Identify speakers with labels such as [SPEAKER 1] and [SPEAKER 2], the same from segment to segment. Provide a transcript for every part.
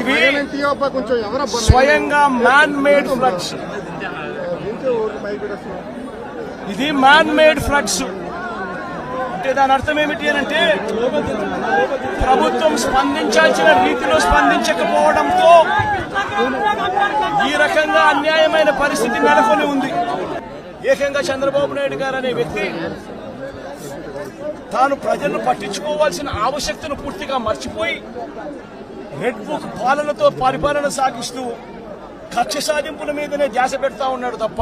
[SPEAKER 1] ఇవి స్వయంగా man made floods ఇది మ్యాన్ మేడ్ ఫ్లడ్స్ అంటే దాని అర్థం ఏమిటి అని అంటే ప్రభుత్వం స్పందించాల్సిన రీతిలో స్పందించకపోవడంతో ఈ రకంగా అన్యాయమైన పరిస్థితి నెలకొని ఉంది. ఏకంగా చంద్రబాబు నాయుడు గారు అనే వ్యక్తి తాను ప్రజలను పట్టించుకోవాల్సిన ఆవశ్యకతను పూర్తిగా మర్చిపోయి రెడ్ బుక్ పాలనతో పరిపాలన సాగిస్తూ కక్ష సాధింపుల మీదనే ధ్యాస పెడతా ఉన్నాడు తప్ప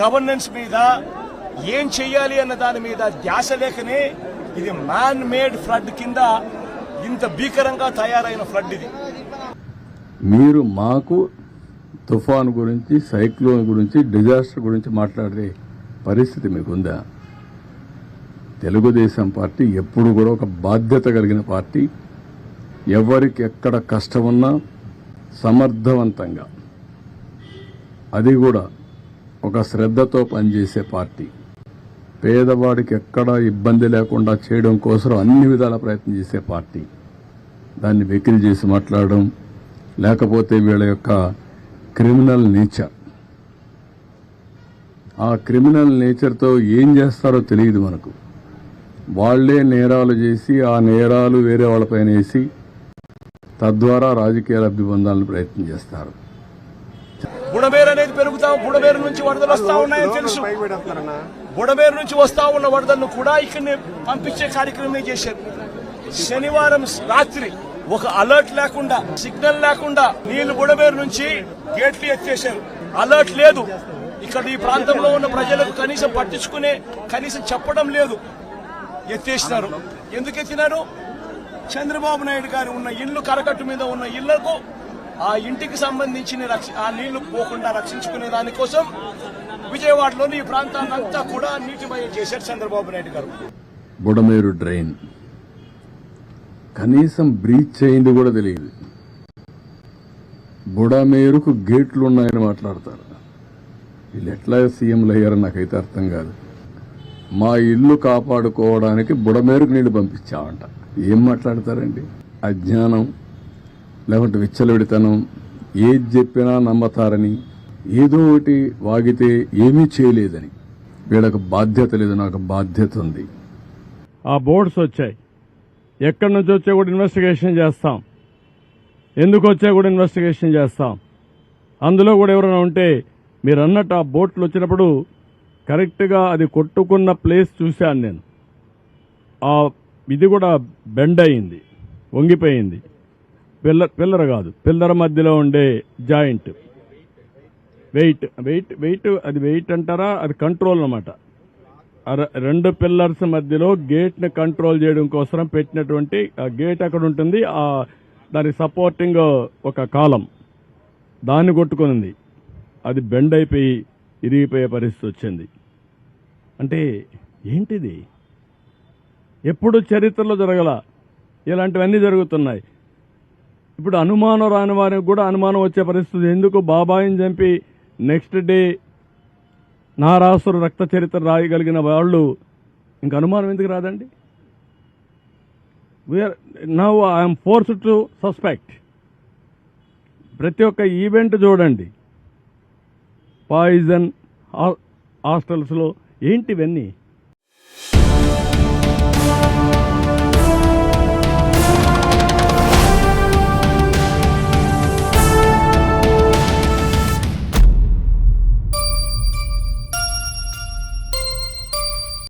[SPEAKER 1] గవర్నెన్స్ మీద ఏం చెయ్యాలి అన్న దాని మీద ధ్యాస లేకనే ఇది మ్యాన్ మేడ్ ఫ్లడ్ కింద ఇంత భీకరంగా తయారైన ఫ్లడ్ ఇది.
[SPEAKER 2] మీరు మాకు తుఫాన్ గురించి సైక్లోన్ గురించి డిజాస్టర్ గురించి మాట్లాడే పరిస్థితి మీకుందా? తెలుగుదేశం పార్టీ ఎప్పుడు కూడా ఒక బాధ్యత కలిగిన పార్టీ. ఎవరికి ఎక్కడ కష్టమున్నా సమర్థవంతంగా. అది కూడా ఒక శ్రద్ధతో పనిచేసే పార్టీ. పేదవాడికి ఎక్కడ ఇబ్బంది లేకుండా చేయడం కోసం అన్ని విధాల ప్రయత్నం చేసే పార్టీ. దాన్ని వెకిలి చేసి మాట్లాడడం లేకపోతే వీళ్ళ యొక్క క్రిమినల్ నేచర్. ఆ క్రిమినల్ నేచర్తో ఏం చేస్తారో తెలియదు మనకు. వాళ్ళే నేరాలు చేసి ఆ నేరాలు వేరే వాళ్ళపైన వేసి తద్వారా రాజకీయ లబ్ధి పొందాలని ప్రయత్నం చేస్తారు.
[SPEAKER 1] బుడమేరు అనేది పెరుగుతాం బుడమేరు నుంచి వరదలు వస్తా ఉన్నాయని తెలుసు. బుడమేరు నుంచి వస్తా ఉన్న వరదలను కూడా ఇక్కడనే పంపించే కార్యక్రమమే చేశారు. శనివారం రాత్రి ఒక అలర్ట్ లేకుండా సిగ్నల్ లేకుండా నీళ్ళు బుడమేరు నుంచి గేట్లు ఎత్తేశారు. అలర్ట్ లేదు. ఇక్కడ ఈ ప్రాంతంలో ఉన్న ప్రజలకు కనీసం పట్టించుకునే కనీసం చెప్పడం లేదు. ఎత్తేసినారు. ఎందుకు ఎత్తినారు? చంద్రబాబు నాయుడు గారు ఉన్న ఇల్లు కరకట్టు మీద ఉన్న ఇళ్ళకు ఆ ఇంటికి సంబంధించిన రక్ష- ఆ నీళ్ళు పోకుండా రక్షించుకునే దానికోసం విజయవాడలోని ఈ ప్రాంతాన్నంతా కూడా నీటిమయం చేశారు చంద్రబాబు నాయుడు గారు.
[SPEAKER 2] బుడమేరు డ్రైన్. కనీసం బ్రీచ్ అయింది కూడా తెలియదు. బుడమేరుకు గేట్లు ఉన్నాయని మాట్లాడతారు. వీళ్ళు ఎట్లా సీఎంలు అయ్యారో నాకైతే అర్థం కాదు. మా ఇల్లు కాపాడుకోవడానికి బుడమేరుకు నీళ్ళు పంపించామంట ఏం మాట్లాడతారండి? అజ్ఞానం లేకుంటే విచ్చలవిడితనం ఏది చెప్పినా నమ్మతారని ఏదో ఒకటి వాగితే ఏమీ చేయలేదని. వీళ్ళకు బాధ్యత లేదు నాకు బాధ్యత ఉంది.
[SPEAKER 3] ఆ బోర్డ్స్ వచ్చాయి. ఎక్కడి నుంచి వచ్చా కూడా ఇన్వెస్టిగేషన్ చేస్తాం. ఎందుకు వచ్చా కూడా ఇన్వెస్టిగేషన్ చేస్తాం. అందులో కూడా ఎవరైనా ఉంటే మీరు అన్నట్టు ఆ బోట్లు వచ్చినప్పుడు కరెక్ట్గా అది కొట్టుకున్న ప్లేస్ చూశాను నేను. ఆ ఇది కూడా బెండ్ అయింది వంగిపోయింది. పిల్లర్ పిల్లర్ కాదు పిల్లర్ మధ్యలో ఉండే జాయింట్. వెయిట్ వెయిట్ వెయిట్ అది వెయిట్ అంటారా? అది కంట్రోల్ అనమాట రెండు పిల్లర్స్ మధ్యలో గేట్ని కంట్రోల్ చేయడం కోసం పెట్టినటువంటి ఆ గేట్ అక్కడ ఉంటుంది ఆ దాని సపోర్టింగ్ ఒక కాలం. దాన్ని కొట్టుకునింది అది బెండ్ అయిపోయి ఇరిగిపోయే పరిస్థితి వచ్చింది. అంటే ఏంటిది? ఎప్పుడు చరిత్రలో జరగల ఇలాంటివన్నీ జరుగుతున్నాయి. ఇప్పుడు అనుమానం రాని వారికి కూడా అనుమానం వచ్చే పరిస్థితి. ఎందుకు బాబాయిని చంపి నెక్స్ట్ డే నారాసురు రక్త చరిత్ర రాయగలిగిన వాళ్ళు ఇంక అనుమానం ఎందుకు రాదండి? We are now I'm force to suspect ప్రతి ఒక్క ఈవెంట్ చూడండి. పాయిజన్ హాస్టల్స్లో ఏంటివన్నీ?